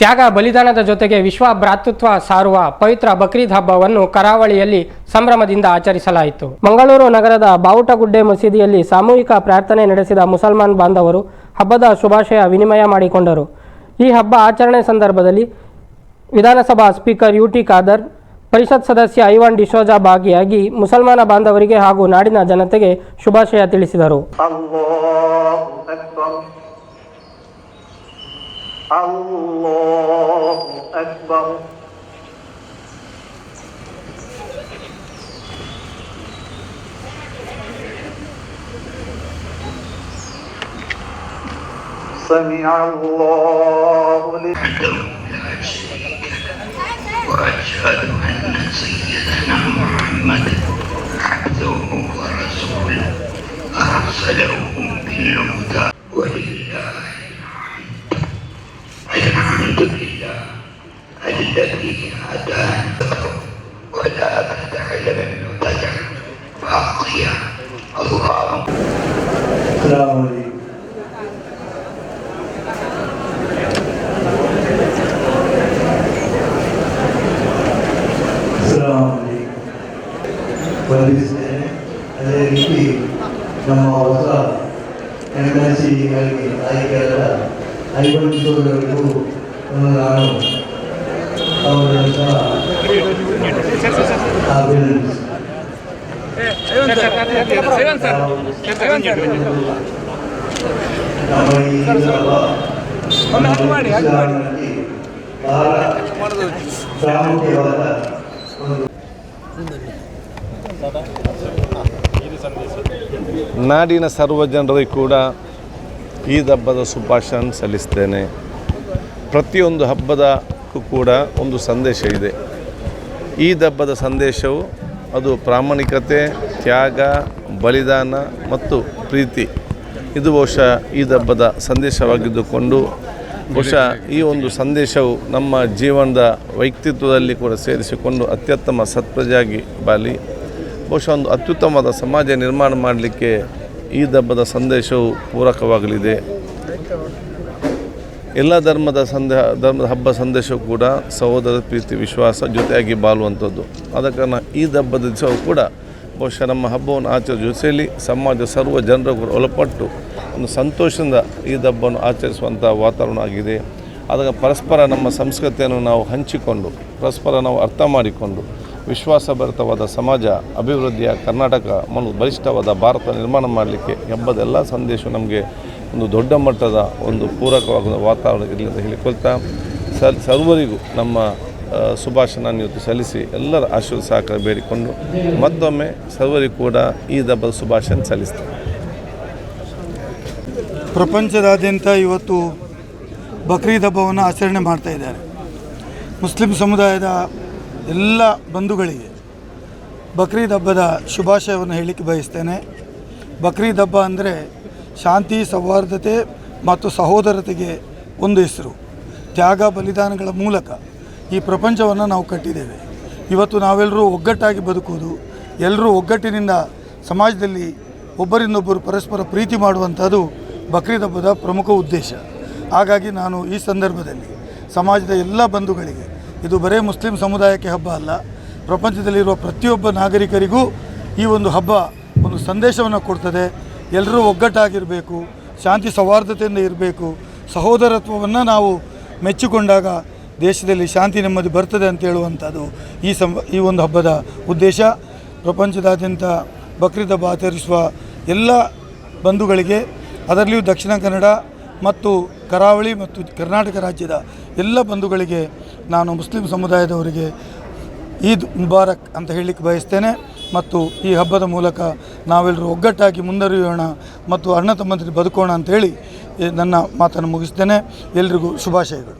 ತ್ಯಾಗ ಬಲಿದಾನದ ಜೊತೆಗೆ ವಿಶ್ವ ಭ್ರಾತೃತ್ವ ಸಾರುವ ಪವಿತ್ರ ಬಕ್ರೀದ್ ಹಬ್ಬವನ್ನು ಕರಾವಳಿಯಲ್ಲಿ ಸಂಭ್ರಮದಿಂದ ಆಚರಿಸಲಾಯಿತು. ಮಂಗಳೂರು ನಗರದ ಬಾವುಟಗುಡ್ಡೆ ಮಸೀದಿಯಲ್ಲಿ ಸಾಮೂಹಿಕ ಪ್ರಾರ್ಥನೆ ನಡೆಸಿದ ಮುಸಲ್ಮಾನ್ ಬಾಂಧವರು ಹಬ್ಬದ ಶುಭಾಶಯ ವಿನಿಮಯ ಮಾಡಿಕೊಂಡರು. ಈ ಹಬ್ಬ ಆಚರಣೆ ಸಂದರ್ಭದಲ್ಲಿ Vidhanasabha speaker U T Khader, ಪರಿಷತ್ ಸದಸ್ಯ ಐವಾನ್ ಡಿಸೋಜಾ ಭಾಗಿಯಾಗಿ ಮುಸಲ್ಮಾನ ಬಾಂಧವರಿಗೆ ಹಾಗೂ ನಾಡಿನ ಜನತೆಗೆ ಶುಭಾಶಯ ತಿಳಿಸಿದರು. الله أكبر. سمع الله لمن وأشهد أن سيدنا محمد الذي هدانا ولا أتكلم مبتدع باقيا اللهم السلام عليكم. السلام عليكم والرزق الذي فيه لما وصل M S C I Kerala I one solar two എന്നതാണ് ನಾಡಿನ ಸರ್ವ ಜನರಿಗೆ ಕೂಡ ಈದ್ ಹಬ್ಬದ ಶುಭಾಶಯ ಸಲ್ಲಿಸ್ತೇನೆ. ಪ್ರತಿಯೊಂದು ಹಬ್ಬದಕ್ಕೂ ಕೂಡ ಒಂದು ಸಂದೇಶ ಇದೆ. ಈ ಹಬ್ಬದ ಸಂದೇಶವು ಅದು ಪ್ರಾಮಾಣಿಕತೆ, ತ್ಯಾಗ, ಬಲಿದಾನ ಮತ್ತು ಪ್ರೀತಿ. ಇದು ಬಹುಶಃ ಈ ದಬ್ಬದ ಸಂದೇಶವಾಗಿದ್ದುಕೊಂಡು ಬಹುಶಃ ಈ ಒಂದು ಸಂದೇಶವು ನಮ್ಮ ಜೀವನದ ವ್ಯಕ್ತಿತ್ವದಲ್ಲಿ ಕೂಡ ಸೇರಿಸಿಕೊಂಡು ಅತ್ಯುತ್ತಮ ಸತ್ಪ್ರಜೆಯಾಗಿ ಬಾಲಿ, ಬಹುಶಃ ಒಂದು ಅತ್ಯುತ್ತಮವಾದ ಸಮಾಜ ನಿರ್ಮಾಣ ಮಾಡಲಿಕ್ಕೆ ಈ ದಬ್ಬದ ಸಂದೇಶವು ಪೂರಕವಾಗಲಿದೆ. ಎಲ್ಲ ಧರ್ಮದ ಸಂದೇಹ ಧರ್ಮದ ಹಬ್ಬ ಸಂದೇಶ ಕೂಡ ಸಹೋದರ ಪ್ರೀತಿ, ವಿಶ್ವಾಸ ಜೊತೆಯಾಗಿ ಬಾಳುವಂಥದ್ದು. ಆದ ಕಾರಣ ಈ ಹಬ್ಬದ ದಿವಸವೂ ಕೂಡ ಬಹುಶಃ ನಮ್ಮ ಹಬ್ಬವನ್ನು ಆಚರಿಸುವ ಜೊತೆಯಲ್ಲಿ ಸಮಾಜ ಸರ್ವ ಜನರು ಕೂಡ ಒಳಪಟ್ಟು ಒಂದು ಸಂತೋಷದಿಂದ ಈ ಹಬ್ಬವನ್ನು ಆಚರಿಸುವಂಥ ವಾತಾವರಣ ಆಗಿದೆ. ಆದಾಗ ಪರಸ್ಪರ ನಮ್ಮ ಸಂಸ್ಕೃತಿಯನ್ನು ನಾವು ಹಂಚಿಕೊಂಡು, ಪರಸ್ಪರ ನಾವು ಅರ್ಥ ಮಾಡಿಕೊಂಡು, ವಿಶ್ವಾಸಭರಿತವಾದ ಸಮಾಜ, ಅಭಿವೃದ್ಧಿಯ ಕರ್ನಾಟಕ ಮನು ಬಲಿಷ್ಠವಾದ ಭಾರತ ನಿರ್ಮಾಣ ಮಾಡಲಿಕ್ಕೆ ಹಬ್ಬದ ಸಂದೇಶ ನಮಗೆ ಒಂದು ದೊಡ್ಡ ಮಟ್ಟದ ಒಂದು ಪೂರಕವಾದ ವಾತಾವರಣ ಇರಲಿ ಅಂತ ಹೇಳಿಕೊಳ್ತಾ ಸರ್, ಸರ್ವರಿಗೂ ನಮ್ಮ ಶುಭಾಶನ ಇವತ್ತು ಸಲ್ಲಿಸಿ ಎಲ್ಲರ ಆಶೀರ್ವಾದ ಸಹಕಾರ ಬೇಡಿಕೊಂಡು ಮತ್ತೊಮ್ಮೆ ಸರ್ವರಿಗೂ ಕೂಡ ಈ ಹಬ್ಬದ ಶುಭಾಶಯ ಸಲ್ಲಿಸ್ತೇವೆ ಪ್ರಪಂಚದಾದ್ಯಂತ ಇವತ್ತು ಬಕ್ರೀದ್ ಹಬ್ಬವನ್ನು ಆಚರಣೆ ಮಾಡ್ತಾ ಇದ್ದಾರೆ. ಮುಸ್ಲಿಂ ಸಮುದಾಯದ ಎಲ್ಲ ಬಂಧುಗಳಿಗೆ ಬಕ್ರೀದ್ ಹಬ್ಬದ ಶುಭಾಶಯವನ್ನು ಹೇಳಲಿಕ್ಕೆ ಬಯಸ್ತೇನೆ. ಬಕ್ರೀದ್ ಹಬ್ಬ ಅಂದರೆ ಶಾಂತಿ, ಸೌಹಾರ್ದತೆ ಮತ್ತು ಸಹೋದರತೆಗೆ ಒಂದು ಹೆಸರು. ತ್ಯಾಗ, ಬಲಿದಾನಗಳ ಮೂಲಕ ಈ ಪ್ರಪಂಚವನ್ನು ನಾವು ಕಟ್ಟಿದ್ದೇವೆ. ಇವತ್ತು ನಾವೆಲ್ಲರೂ ಒಗ್ಗಟ್ಟಾಗಿ ಬದುಕುವುದು, ಎಲ್ಲರೂ ಒಗ್ಗಟ್ಟಿನಿಂದ ಸಮಾಜದಲ್ಲಿ ಒಬ್ಬರಿಂದೊಬ್ಬರು ಪರಸ್ಪರ ಪ್ರೀತಿ ಮಾಡುವಂಥದ್ದು ಬಕ್ರೀದ್ ಹಬ್ಬದ ಪ್ರಮುಖ ಉದ್ದೇಶ. ಹಾಗಾಗಿ ನಾನು ಈ ಸಂದರ್ಭದಲ್ಲಿ ಸಮಾಜದ ಎಲ್ಲ ಬಂಧುಗಳಿಗೆ, ಇದು ಬರೇ ಮುಸ್ಲಿಂ ಸಮುದಾಯಕ್ಕೆ ಹಬ್ಬ ಅಲ್ಲ, ಪ್ರಪಂಚದಲ್ಲಿರುವ ಪ್ರತಿಯೊಬ್ಬ ನಾಗರಿಕರಿಗೂ ಈ ಒಂದು ಹಬ್ಬ ಒಂದು ಸಂದೇಶವನ್ನು ಕೊಡ್ತದೆ. ಎಲ್ಲರೂ ಒಗ್ಗಟ್ಟಾಗಿರಬೇಕು, ಶಾಂತಿ ಸೌಹಾರ್ದತೆಯಿಂದ ಇರಬೇಕು, ಸಹೋದರತ್ವವನ್ನು ನಾವು ಮೆಚ್ಚಿಕೊಂಡಾಗ ದೇಶದಲ್ಲಿ ಶಾಂತಿ ನೆಮ್ಮದಿ ಬರ್ತದೆ ಅಂತ ಹೇಳುವಂಥದ್ದು ಈ ಸಂ ಈ ಒಂದು ಹಬ್ಬದ ಉದ್ದೇಶ. ಪ್ರಪಂಚದಾದ್ಯಂತ ಬಕ್ರೀದ್ ಹಬ್ಬ ಆಚರಿಸುವ ಎಲ್ಲ ಬಂಧುಗಳಿಗೆ, ಅದರಲ್ಲಿಯೂ ದಕ್ಷಿಣ ಕನ್ನಡ ಮತ್ತು ಕರಾವಳಿ ಮತ್ತು ಕರ್ನಾಟಕ ರಾಜ್ಯದ ಎಲ್ಲ ಬಂಧುಗಳಿಗೆ ನಾನು ಮುಸ್ಲಿಂ ಸಮುದಾಯದವರಿಗೆ ಈದ್ ಮುಬಾರಕ್ ಅಂತ ಹೇಳಲಿಕ್ಕೆ ಬಯಸ್ತೇನೆ. ಮತ್ತು ಈ ಹಬ್ಬದ ಮೂಲಕ ನಾವೆಲ್ಲರೂ ಒಗ್ಗಟ್ಟಾಗಿ ಮುಂದರಿಯೋಣ ಮತ್ತು ಅಣ್ಣ ತಮ್ಮಂದಿರು ಬದುಕೋಣ ಅಂತೇಳಿ ನನ್ನ ಮಾತನ್ನು ಮುಗಿಸ್ತೇನೆ. ಎಲ್ರಿಗೂ ಶುಭಾಶಯಗಳು.